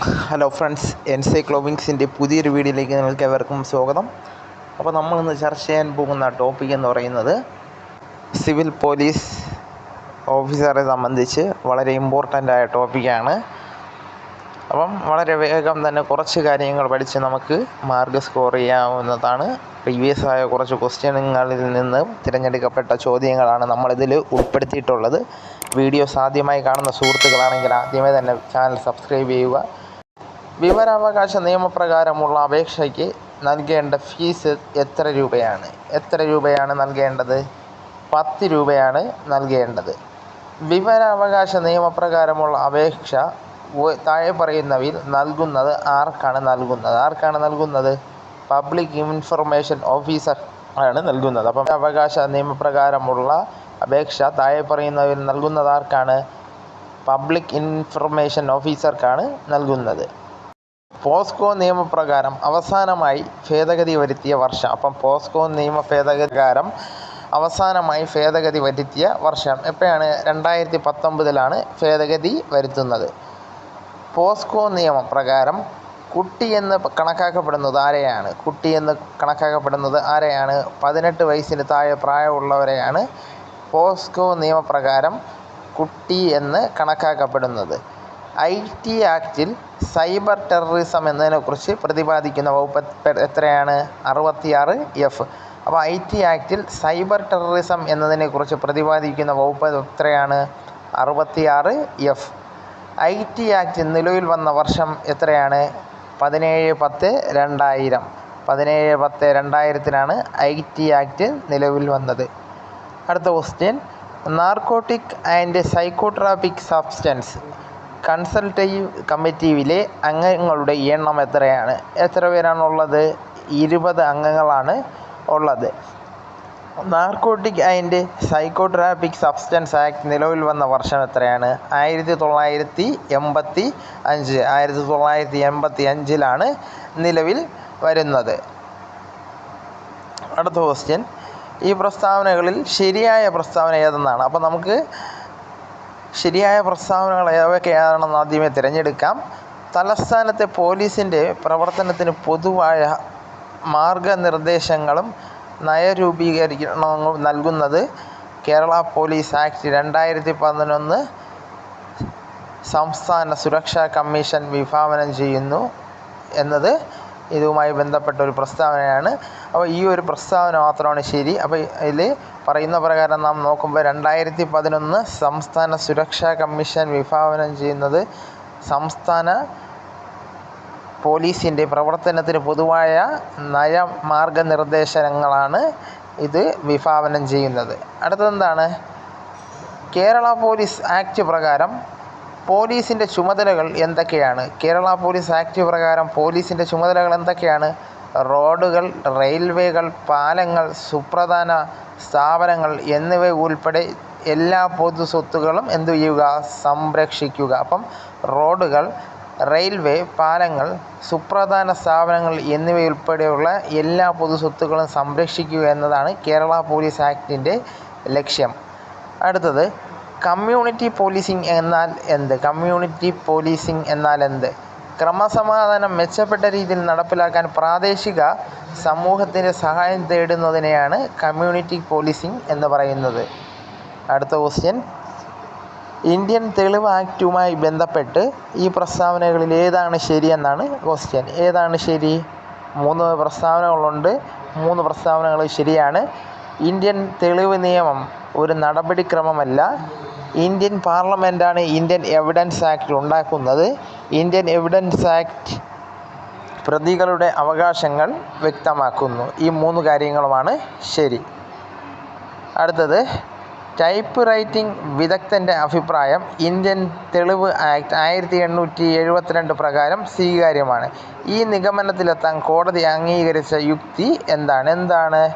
Hello friends എൻസൈക്ലോബിങ്സിന്റെ പുതിയൊരു വീഡിയോയിലേക്ക് നിങ്ങൾക്ക് എവർക്കും സ്വാഗതം. അപ്പോൾ നമ്മൾ ഇന്ന് ചർച്ച ചെയ്യാൻ പോകുന്ന ടോപ്പിക് എന്ന് പറയുന്നത് സിവിൽ പോലീസ് ഓഫീസറെ സംബന്ധിച്ച് വളരെ ഇമ്പോർട്ടന്റ് ആയ ടോപ്പിക്കാണ് അപ്പം വളരെ വേഗം തന്നെ കുറച്ച് കാര്യങ്ങൾ പഠിച്ച് നമുക്ക് മാർക്ക് സ്കോർ ചെയ്യാവുന്നതാണ്. പ്രീവിയസ് ആയ കുറച്ച് ക്വസ്റ്റ്യനുകളിൽ നിന്ന് തിരഞ്ഞെടുക്കപ്പെട്ട ചോദ്യങ്ങളാണ് നമ്മളിതിൽ ഉൾപ്പെടുത്തിയിട്ടുള്ളത്. വീഡിയോസ് ആദ്യമായി കാണുന്ന സുഹൃത്തുക്കളാണെങ്കിൽ ആദ്യമേ തന്നെ ചാനൽ സബ്സ്ക്രൈബ് ചെയ്യുക. വിവരാവകാശ നിയമപ്രകാരമുള്ള അപേക്ഷയ്ക്ക് നൽകേണ്ട ഫീസ് എത്ര രൂപയാണ്? എത്ര രൂപയാണ് നൽകേണ്ടത്? പത്ത് രൂപയാണ് നൽകേണ്ടത്. വിവരാവകാശ നിയമപ്രകാരമുള്ള അപേക്ഷ താഴെ പറയുന്നവയിൽ നൽകുന്നത് ആർക്കാണ് നൽകുന്നത്? ആർക്കാണ് നൽകുന്നത്? പബ്ലിക് ഇൻഫർമേഷൻ ഓഫീസർ ആണ് നൽകുന്നത്. അപ്പം അവകാശ നിയമപ്രകാരമുള്ള അപേക്ഷ താഴെ പറയുന്നവയിൽ നൽകുന്നത് ആർക്കാണ്? പബ്ലിക് ഇൻഫർമേഷൻ ഓഫീസർക്കാണ് നൽകുന്നത്. പോസ്കോ നിയമപ്രകാരം അവസാനമായി ഭേദഗതി വരുത്തിയ വർഷം. അപ്പം പോസ്കോ നിയമ ഭേദഗതി പ്രകാരം അവസാനമായി ഭേദഗതി വരുത്തിയ വർഷം. എപ്പോഴാണ്? രണ്ടായിരത്തി പത്തൊമ്പതിലാണ് ഭേദഗതി വരുത്തുന്നത്. പോസ്കോ നിയമപ്രകാരം കുട്ടി എന്ന് കണക്കാക്കപ്പെടുന്നത് ആരെയാണ്? കുട്ടി എന്ന് കണക്കാക്കപ്പെടുന്നത് ആരെയാണ്? പതിനെട്ട് വയസ്സിന് താഴെ പ്രായമുള്ളവരെയാണ് പോസ്കോ നിയമപ്രകാരം കുട്ടി എന്ന് കണക്കാക്കപ്പെടുന്നത്. ഐ ടി ആക്റ്റിൽ സൈബർ ടെററിസം എന്നതിനെക്കുറിച്ച് പ്രതിപാദിക്കുന്ന വകുപ്പ് എത്രയാണ്? അറുപത്തിയാറ് എഫ്. അപ്പോൾ ഐ ടി ആക്റ്റിൽ സൈബർ ടെററിസം എന്നതിനെക്കുറിച്ച് പ്രതിപാദിക്കുന്ന വകുപ്പ് എത്രയാണ്? അറുപത്തിയാറ് എഫ്. ഐ ടി ആക്ട് നിലവിൽ വന്ന വർഷം എത്രയാണ്? പതിനേഴ് പത്ത് രണ്ടായിരം. പതിനേഴ് പത്ത് രണ്ടായിരത്തിലാണ് ഐ ടി ആക്ട് നിലവിൽ വന്നത്. അടുത്ത question narcotic and psychotropic substance consultative കമ്മിറ്റിയിലെ അംഗങ്ങളുടെ എണ്ണം എത്രയാണ്? എത്ര പേരാണുള്ളത്? ഇരുപത് അംഗങ്ങളാണ് ഉള്ളത്. Narcotic and psychotropic substance act നിലവിൽ വന്ന വർഷം എത്രയാണ്? ആയിരത്തി തൊള്ളായിരത്തി എൺപത്തി അഞ്ച് ആയിരത്തി തൊള്ളായിരത്തി എൺപത്തി അഞ്ചിലാണ് നിലവിൽ വരുന്നത്. അടുത്ത ക്വസ്റ്റ്യൻ ഈ പ്രസ്താവനകളിൽ ശരിയായ പ്രസ്താവന ഏതെന്നാണ്? അപ്പോൾ നമുക്ക് ശരിയായ പ്രസ്താവനകൾ ഏതൊക്കെയാണെന്ന് ആദ്യമേ തിരഞ്ഞെടുക്കാം. തലസ്ഥാനത്തെ പോലീസിന്റെ പ്രവർത്തനത്തിന് പൊതുവായ മാർഗനിർദ്ദേശങ്ങളും നയരൂപീകരണവും നൽകുന്നത് കേരള പോലീസ് ആക്ട് രണ്ടായിരത്തി പതിനൊന്ന് സംസ്ഥാന സുരക്ഷാ കമ്മീഷൻ വിഭാവനം ചെയ്യുന്നു എന്നത് ഇതുമായി ബന്ധപ്പെട്ട ഒരു പ്രസ്താവനയാണ്. അപ്പോൾ ഈ ഒരു പ്രസ്താവന മാത്രമാണ് ശരി. അപ്പോൾ ഇതിൽ പറയുന്ന പ്രകാരം നാം നോക്കുമ്പോൾ രണ്ടായിരത്തി പതിനൊന്ന് സംസ്ഥാന സുരക്ഷാ കമ്മീഷൻ വിഭാവനം ചെയ്യുന്നത് സംസ്ഥാന പോലീസിന്റെ പ്രവർത്തനത്തിന് പൊതുവായ നയമാർഗനിർദ്ദേശങ്ങളാണ് ഇത് വിഭാവനം ചെയ്യുന്നത്. അടുത്തതെന്താണ്? കേരള പോലീസ് ആക്ട് പ്രകാരം പോലീസിന്റെ ചുമതലകൾ എന്തൊക്കെയാണ്? കേരള പോലീസ് ആക്ട് പ്രകാരം പോലീസിന്റെ ചുമതലകൾ എന്തൊക്കെയാണ്? റോഡുകൾ റെയിൽവേകൾ പാലങ്ങൾ സുപ്രധാന സ്ഥാപനങ്ങൾ എന്നിവ ഉൾപ്പെടെ എല്ലാ പൊതു സ്വത്തുകളും എന്തു ചെയ്യുക? സംരക്ഷിക്കുക. അപ്പം റോഡുകൾ റെയിൽവേ പാലങ്ങൾ സുപ്രധാന സ്ഥാപനങ്ങൾ എന്നിവയുൾപ്പെടെയുള്ള എല്ലാ പൊതുസ്വത്തുക്കളും സംരക്ഷിക്കുക എന്നതാണ് കേരള പോലീസ് ആക്ടിന്റെ ലക്ഷ്യം. അടുത്തത് കമ്മ്യൂണിറ്റി പോലീസിംഗ് എന്നാൽ എന്ത്? കമ്മ്യൂണിറ്റി പോലീസിംഗ് എന്നാൽ എന്ത്? ക്രമസമാധാനം മെച്ചപ്പെട്ട രീതിയിൽ നടപ്പിലാക്കാൻ പ്രാദേശിക സമൂഹത്തിന്റെ സഹായം തേടുന്നതിനെയാണ് കമ്മ്യൂണിറ്റി പോലീസിംഗ് എന്ന് പറയുന്നത്. അടുത്ത ക്വസ്റ്റ്യൻ ഇന്ത്യൻ തെളിവ് ആക്റ്റുമായി ബന്ധപ്പെട്ട് ഈ പ്രസ്താവനകളിൽ ഏതാണ് ശരിയെന്നാണ് ക്വസ്റ്റ്യൻ ഏതാണ് ശരി? മൂന്ന് പ്രസ്താവനകളുണ്ട്. മൂന്ന് പ്രസ്താവനകൾ ശരിയാണ്. ഇന്ത്യൻ തെളിവ് നിയമം ഒരു നടപടിക്രമമല്ല. ഇന്ത്യൻ പാർലമെന്റാണ് ഇന്ത്യൻ എവിഡൻസ് ആക്ട് ഉണ്ടാക്കുന്നത്. ഇന്ത്യൻ എവിഡൻസ് ആക്ട് പ്രതികളുടെ അവകാശങ്ങൾ വ്യക്തമാക്കുന്നു. ഈ മൂന്ന് കാര്യങ്ങളുമാണ് ശരി. അടുത്തത് ടൈപ്പ് റൈറ്റിംഗ് വിദഗ്ധന്റെ അഭിപ്രായം ഇന്ത്യൻ തെളിവ് ആക്ട് ആയിരത്തി എണ്ണൂറ്റി എഴുപത്തിരണ്ട് പ്രകാരം സ്വീകാര്യമാണ്. ഈ നിഗമനത്തിലെത്താൻ കോടതി അംഗീകരിച്ച യുക്തി എന്താണ്? എന്താണ്?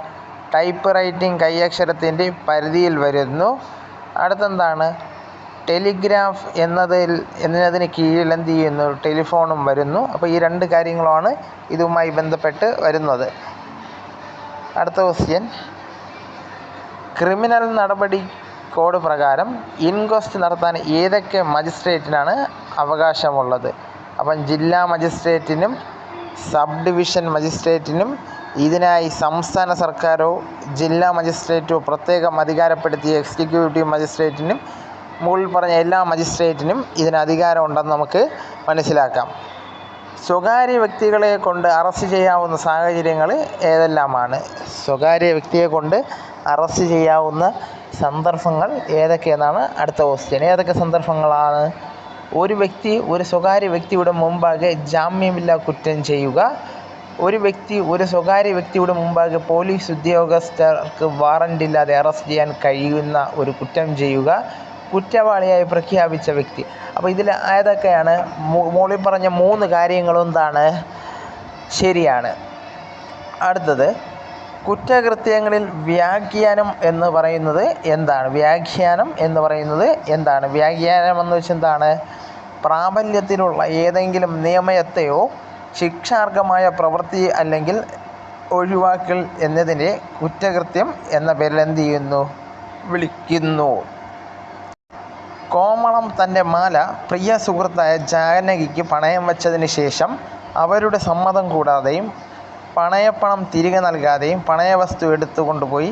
ടൈപ്പ് റൈറ്റിംഗ് കൈയക്ഷരത്തിന്റെ പരിധിയിൽ വരുന്നു. അടുത്തെന്താണ്? ടെലിഗ്രാഫ് എന്നതിൽ എന്നതിന് കീഴിൽ എന്ത് ചെയ്യുന്നു? ടെലിഫോണും വരുന്നു. അപ്പോൾ ഈ രണ്ട് കാര്യങ്ങളാണ് ഇതുമായി ബന്ധപ്പെട്ട് വരുന്നത്. അടുത്ത ക്വസ്റ്റ്യൻ ക്രിമിനൽ നടപടി കോഡ് പ്രകാരം ഇൻക്വസ്റ്റ് നടത്താൻ ഏതൊക്കെ മജിസ്ട്രേറ്റിനാണ് അവകാശമുള്ളത്? അപ്പം ജില്ലാ മജിസ്ട്രേറ്റിനും സബ് ഡിവിഷൻ മജിസ്ട്രേറ്റിനും ഇതിനായി സംസ്ഥാന സർക്കാരോ ജില്ലാ മജിസ്ട്രേറ്റോ പ്രത്യേകം അധികാരപ്പെടുത്തിയ എക്സിക്യൂട്ടീവ് മജിസ്ട്രേറ്റിനും മുകളിൽ പറഞ്ഞ എല്ലാ മജിസ്ട്രേറ്റിനും ഇതിന് അധികാരമുണ്ടെന്ന് നമുക്ക് മനസ്സിലാക്കാം. സ്വകാര്യ വ്യക്തികളെ കൊണ്ട് അറസ്റ്റ് ചെയ്യാവുന്ന സാഹചര്യങ്ങൾ ഏതെല്ലാമാണ്? സ്വകാര്യ വ്യക്തിയെ കൊണ്ട് അറസ്റ്റ് ചെയ്യാവുന്ന സന്ദർഭങ്ങൾ ഏതൊക്കെയെന്നാണ് അടുത്ത ക്വസ്റ്റ്യൻ ഏതൊക്കെ സന്ദർഭങ്ങളാണ്? ഒരു വ്യക്തി ഒരു സ്വകാര്യ വ്യക്തിയുടെ മുമ്പാകെ ജാമ്യമില്ലാ കുറ്റം ചെയ്യുക. ഒരു വ്യക്തി ഒരു സ്വകാര്യ വ്യക്തിയുടെ മുമ്പാകെ പോലീസ് ഉദ്യോഗസ്ഥർക്ക് വാറണ്ടില്ലാതെ അറസ്റ്റ് ചെയ്യാൻ കഴിയുന്ന ഒരു കുറ്റം ചെയ്യുക. കുറ്റവാളിയായി പ്രഖ്യാപിച്ച വ്യക്തി. അപ്പോൾ ഇതിൽ ഏതൊക്കെയാണ്? മോളി പറഞ്ഞ മൂന്ന് കാര്യങ്ങളും എന്താണ്? ശരിയാണ്. അടുത്തത് കുറ്റകൃത്യങ്ങളിൽ വ്യാഖ്യാനം എന്ന് പറയുന്നത് എന്താണ്? വ്യാഖ്യാനം എന്ന് പറയുന്നത് എന്താണ്? വ്യാഖ്യാനം എന്ന് വെച്ചാൽ എന്താണ്? പ്രാബല്യത്തിലുള്ള ഏതെങ്കിലും നിയമയത്തെയോ ശിക്ഷാർഹമായ പ്രവൃത്തി അല്ലെങ്കിൽ ഒഴിവാക്കൽ എന്നതിന്റെ കുറ്റകൃത്യം എന്ന പേരിൽ എന്ത് ചെയ്യുന്നു? വിളിക്കുന്നു. കോമളം തന്റെ മാല പ്രിയ സുഹൃത്തായ ജാനകിക്ക് പണയം വച്ചതിന് ശേഷം അവരുടെ സമ്മതം കൂടാതെയും പണയപ്പണം തിരികെ നൽകാതെയും പണയവസ്തു എടുത്തു കൊണ്ടുപോയി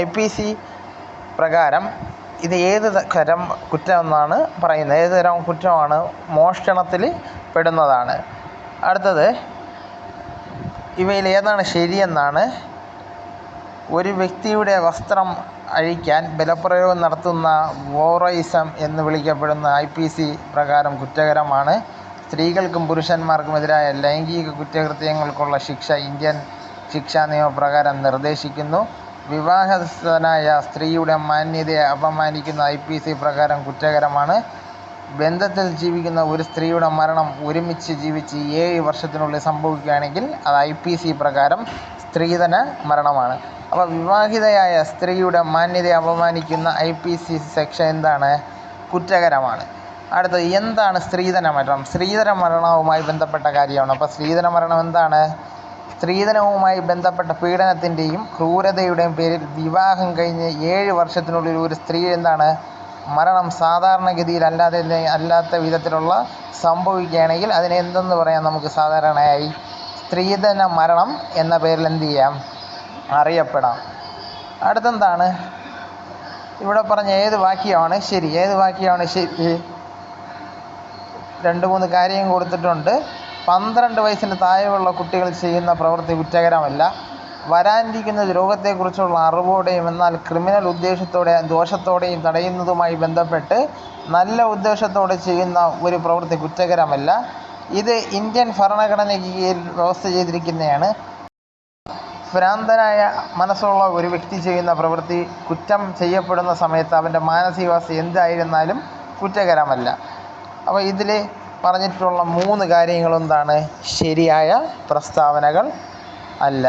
ഐ പി സി പ്രകാരം ഇത് ഏത് തരം കുറ്റമെന്നാണ് പറയുന്നത്? ഏത് തരം കുറ്റമാണ്? മോഷണത്തിൽ പെടുന്നതാണ്. അടുത്തത് ഇവയിൽ ഏതാണ് ശരിയെന്നാണ്. ഒരു വ്യക്തിയുടെ വസ്ത്രം അഴിക്കാൻ ബലപ്രയോഗം നടത്തുന്ന വോറയിസം എന്ന് വിളിക്കപ്പെടുന്ന ഐ പി സി പ്രകാരം കുറ്റകരമാണ്. സ്ത്രീകൾക്കും പുരുഷന്മാർക്കുമെതിരായ ലൈംഗിക കുറ്റകൃത്യങ്ങൾക്കുള്ള ശിക്ഷ ഇന്ത്യൻ ശിക്ഷാ നിയമപ്രകാരം നിർദ്ദേശിക്കുന്നു. വിവാഹസ്ഥനായ സ്ത്രീയുടെ മാന്യതയെ അപമാനിക്കുന്ന ഐ പി സി പ്രകാരം കുറ്റകരമാണ്. ബന്ധത്തിൽ ജീവിക്കുന്ന ഒരു സ്ത്രീയുടെ മരണം ഒരുമിച്ച് ജീവിച്ച് ഏഴ് വർഷത്തിനുള്ളിൽ സംഭവിക്കുകയാണെങ്കിൽ അത് ഐ പി സി പ്രകാരം സ്ത്രീധന മരണമാണ്. അപ്പോൾ വിവാഹിതയായ സ്ത്രീയുടെ മാന്യതയെ അപമാനിക്കുന്ന ഐ പി സി സെക്ഷൻ എന്താണ്? കുറ്റകരമാണ്. അടുത്തത് എന്താണ് സ്ത്രീധന മരണം? സ്ത്രീധന മരണവുമായി ബന്ധപ്പെട്ട കാര്യമാണ്. അപ്പോൾ സ്ത്രീധന മരണം എന്താണ്? സ്ത്രീധനവുമായി ബന്ധപ്പെട്ട പീഡനത്തിന്റെയും ക്രൂരതയുടെയും പേരിൽ വിവാഹം കഴിഞ്ഞ് ഏഴ് വർഷത്തിനുള്ളിൽ ഒരു സ്ത്രീ എന്താണ്? മരണം സാധാരണഗതിയിൽ അല്ലാതെ അല്ലാത്ത വിധത്തിലുള്ള സംഭവിക്കുകയാണെങ്കിൽ അതിനെ എന്തെന്ന് പറയാം നമുക്ക് സാധാരണയായി? സ്ത്രീധന മരണം എന്ന പേരിൽ എന്ത് ചെയ്യാം? അറിയപ്പെടാം. അടുത്തെന്താണ്? ഇവിടെ പറഞ്ഞ ഏത് വാക്യമാണ് ശരി? ഏത് വാക്യമാണ് ശരി? രണ്ട് മൂന്ന് കാര്യം കൊടുത്തിട്ടുണ്ട്. പന്ത്രണ്ട് വയസ്സിന് താഴെയുള്ള കുട്ടികൾ ചെയ്യുന്ന പ്രവൃത്തി കുറ്റകരമല്ല. വരാനിരിക്കുന്ന രോഗത്തെക്കുറിച്ചുള്ള അറിവോടെയും എന്നാൽ ക്രിമിനൽ ഉദ്ദേശത്തോടെ ദോഷത്തോടെയും തടയുന്നതുമായി ബന്ധപ്പെട്ട് നല്ല ഉദ്ദേശത്തോടെ ചെയ്യുന്ന ഒരു പ്രവൃത്തി കുറ്റകരമല്ല. ഇത് ഇന്ത്യൻ ഭരണഘടനയ്ക്ക് കീഴിൽ വ്യവസ്ഥ ചെയ്തിരിക്കുന്നതാണ്. ഭ്രാന്തനായ മനസ്സുള്ള ഒരു വ്യക്തി ചെയ്യുന്ന പ്രവൃത്തി കുറ്റം ചെയ്യപ്പെടുന്ന സമയത്ത് അവന്റെ മാനസികാവസ്ഥ എന്തായിരുന്നാലും കുറ്റകരമല്ല. അപ്പോൾ ഇതിൽ പറഞ്ഞിട്ടുള്ള മൂന്ന് കാര്യങ്ങൾ എന്താണ്? ശരിയായ പ്രസ്താവനകൾ അല്ല.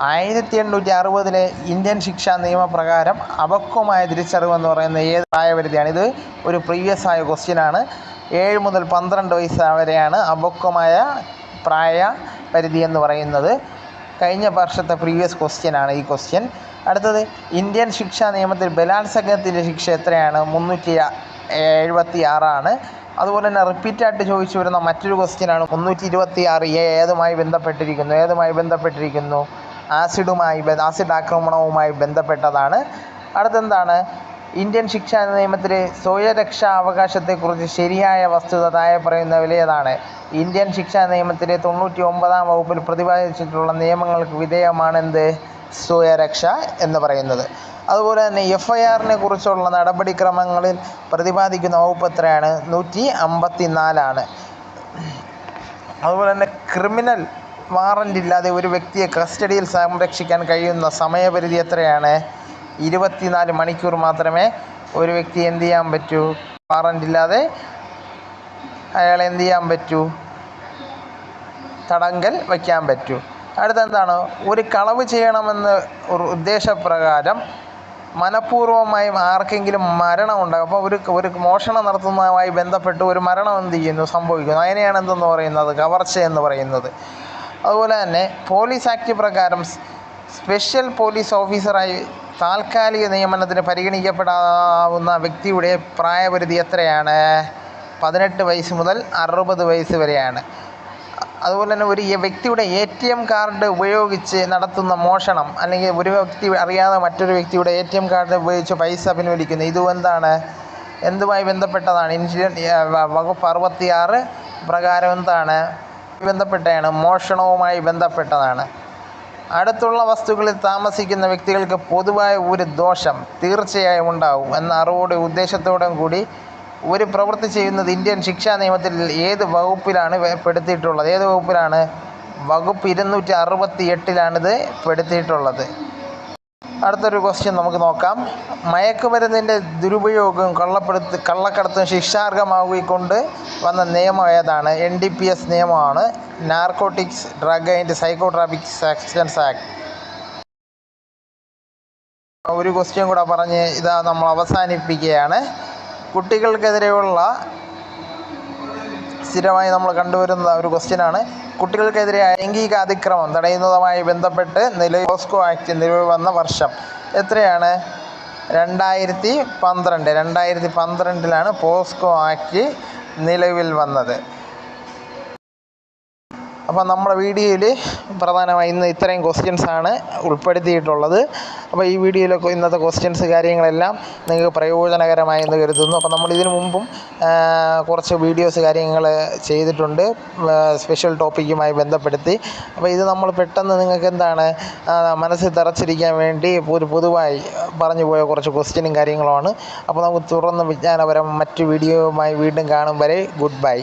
ആയിരത്തി എണ്ണൂറ്റി അറുപതിലെ ഇന്ത്യൻ ശിക്ഷാ നിയമപ്രകാരം അപക്വമായ തിരിച്ചറിവെന്ന് പറയുന്ന ഏത് പ്രായപരിധിയാണ്? ഇത് ഒരു പ്രീവിയസ് ആയ ക്വസ്റ്റ്യനാണ് ഏഴ് മുതൽ പന്ത്രണ്ട് വയസ്സ് വരെയാണ് അപക്വമായ പ്രായ പരിധി എന്ന് പറയുന്നത്. കഴിഞ്ഞ വർഷത്തെ പ്രീവിയസ് ക്വസ്റ്റ്യനാണ് ഈ ക്വസ്റ്റ്യൻ അടുത്തത് ഇന്ത്യൻ ശിക്ഷാ നിയമത്തിൽ ബലാത്സംഗത്തിന്റെ ശിക്ഷ എത്രയാണ്? മുന്നൂറ്റി എഴുപത്തി ആറാണ് അതുപോലെ തന്നെ റിപ്പീറ്റായിട്ട് ചോദിച്ചു വരുന്ന മറ്റൊരു ക്വസ്റ്റ്യനാണ് മുന്നൂറ്റി ഇരുപത്തി ആറ് എ ഏതുമായി ബന്ധപ്പെട്ടിരിക്കുന്നു? ഏതുമായി ബന്ധപ്പെട്ടിരിക്കുന്നു? ആസിഡുമായി ആസിഡ് ആക്രമണവുമായി ബന്ധപ്പെട്ടതാണ്. അടുത്തെന്താണ്? ഇന്ത്യൻ ശിക്ഷാ നിയമത്തിലെ സ്വയരക്ഷാ അവകാശത്തെക്കുറിച്ച് ശരിയായ വസ്തുത താഴെ പറയുന്ന വിലയതാണ് ഇന്ത്യൻ ശിക്ഷാ നിയമത്തിലെ തൊണ്ണൂറ്റി ഒമ്പതാം വകുപ്പിൽ പ്രതിപാദിച്ചിട്ടുള്ള നിയമങ്ങൾക്ക് വിധേയമാണ് എന്ത് സ്വയരക്ഷ എന്ന് പറയുന്നത്. അതുപോലെ തന്നെ എഫ് ഐ ആറിനെ കുറിച്ചുള്ള നടപടിക്രമങ്ങളിൽ പ്രതിപാദിക്കുന്ന വകുപ്പ് എത്രയാണ്? നൂറ്റി അമ്പത്തി നാലാണ് അതുപോലെ തന്നെ ക്രിമിനൽ വാറന്റ് ഇല്ലാതെ ഒരു വ്യക്തിയെ കസ്റ്റഡിയിൽ സംരക്ഷിക്കാൻ കഴിയുന്ന സമയപരിധി എത്രയാണ്? ഇരുപത്തിനാല് മണിക്കൂർ മാത്രമേ ഒരു വ്യക്തി എന്ത് ചെയ്യാൻ പറ്റൂ? വാറന്റ് ഇല്ലാതെ അയാളെ എന്ത് ചെയ്യാൻ പറ്റൂ? തടങ്കൽ വയ്ക്കാൻ പറ്റൂ. അടുത്തെന്താണ്? ഒരു കളവ് ചെയ്യണമെന്ന് ഒരു ഉദ്ദേശപ്രകാരം മനഃപൂർവമായും ആർക്കെങ്കിലും മരണം ഉണ്ടാകും. അപ്പോൾ ഒരു ഒരു മോഷണം നടത്തുന്നതുമായി ബന്ധപ്പെട്ട് ഒരു മരണം എന്ത് ചെയ്യുന്നു? സംഭവിക്കുന്നു. അതിനെയാണ് എന്തെന്ന് പറയുന്നത്? കവർച്ച എന്ന് പറയുന്നത്. അതുപോലെ തന്നെ പോലീസ് ആക്ട് പ്രകാരം സ്പെഷ്യൽ പോലീസ് ഓഫീസറായി താൽക്കാലിക നിയമനത്തിന് പരിഗണിക്കപ്പെടാവുന്ന വ്യക്തിയുടെ പ്രായപരിധി എത്രയാണ്? പതിനെട്ട് വയസ്സ് മുതൽ അറുപത് വയസ്സ് വരെയാണ്. അതുപോലെ തന്നെ ഒരു വ്യക്തിയുടെ എ ടി എം കാർഡ് ഉപയോഗിച്ച് നടത്തുന്ന മോഷണം അല്ലെങ്കിൽ ഒരു വ്യക്തി അറിയാതെ മറ്റൊരു വ്യക്തിയുടെ എ ടി എം കാർഡ് ഉപയോഗിച്ച് പൈസ പിൻവലിക്കുന്നു. ഇതും എന്താണ് എന്തുമായി ബന്ധപ്പെട്ടതാണ്? ഇൻഷുറൻസ് വകുപ്പ് അറുപത്തിയാറ് പ്രകാരം എന്താണ്? ബന്ധപ്പെട്ടതാണ്. മോഷണവുമായി ബന്ധപ്പെട്ടതാണ്. അടുത്തുള്ള വസ്തുക്കളിൽ താമസിക്കുന്ന വ്യക്തികൾക്ക് പൊതുവായ ഒരു ദോഷം തീർച്ചയായും ഉണ്ടാവും എന്ന അറിവോടെ ഉദ്ദേശത്തോടും കൂടി ഒരു പ്രവൃത്തി ചെയ്യുന്നത് ഇന്ത്യൻ ശിക്ഷാ നിയമത്തിൽ ഏത് വകുപ്പിലാണ് പെടുത്തിയിട്ടുള്ളത്? ഏത് വകുപ്പിലാണ്? വകുപ്പ് ഇരുന്നൂറ്റി അറുപത്തി എട്ടിലാണിത് പെടുത്തിയിട്ടുള്ളത്. അടുത്തൊരു ക്വസ്റ്റ്യൻ നമുക്ക് നോക്കാം. മയക്കുമരുന്നിന്റെ ദുരുപയോഗവും കള്ളപ്പെടുത്ത് കള്ളക്കടത്തും ശിക്ഷാർഹമാകൊണ്ട് വന്ന നിയമം ഏതാണ് എൻ ഡി പി എസ് നിയമമാണ്. Narcotics drug and psychotropic substance act ഒരു ക്വസ്റ്റ്യൻ കൂടെ പറഞ്ഞ് ഇതാ നമ്മൾ അവസാനിപ്പിക്കുകയാണ്. കുട്ടികൾക്കെതിരെയുള്ള സ്ഥിരമായി നമ്മൾ കണ്ടുവരുന്ന ഒരു ക്വസ്റ്റ്യനാണ്. കുട്ടികൾക്കെതിരെ ലൈംഗിക അതിക്രമം തടയുന്നതുമായി ബന്ധപ്പെട്ട് നിലവിൽ പോസ്കോ ആക്ട് നിലവിൽ വന്ന വർഷം എത്രയാണ്? രണ്ടായിരത്തി പന്ത്രണ്ട്. രണ്ടായിരത്തി പന്ത്രണ്ടിലാണ് പോസ്കോ ആക്ട് നിലവിൽ വന്നത് അപ്പോൾ നമ്മുടെ വീഡിയോയിൽ പ്രധാനമായി ഇന്ന് ഇത്രയും ക്വസ്റ്റ്യൻസ് ആണ് ഉൾപ്പെടുത്തിയിട്ടുള്ളത്. അപ്പോൾ ഈ വീഡിയോയിലൊക്കെ ഇന്നത്തെ ക്വസ്റ്റ്യൻസ് കാര്യങ്ങളെല്ലാം നിങ്ങൾക്ക് പ്രയോജനകരമായി എന്ന് കരുതുന്നു. അപ്പോൾ നമ്മൾ ഇതിനു മുമ്പും കുറച്ച് വീഡിയോസ് കാര്യങ്ങൾ ചെയ്തിട്ടുണ്ട് സ്പെഷ്യൽ ടോപ്പിക്കുമായി ബന്ധപ്പെടുത്തി. അപ്പോൾ ഇത് നമ്മൾ പെട്ടെന്ന് നിങ്ങൾക്ക് എന്താണ് മനസ്സിൽ തറച്ചിരിക്കാൻ വേണ്ടി ഒരു പൊതുവായി പറഞ്ഞു പോയ കുറച്ച് ക്വസ്റ്റ്യനും കാര്യങ്ങളുമാണ്. അപ്പോൾ നമുക്ക് തുറന്ന് വിജ്ഞാനപരം മറ്റ് വീഡിയോയുമായി വീണ്ടും കാണും വരെ. Good bye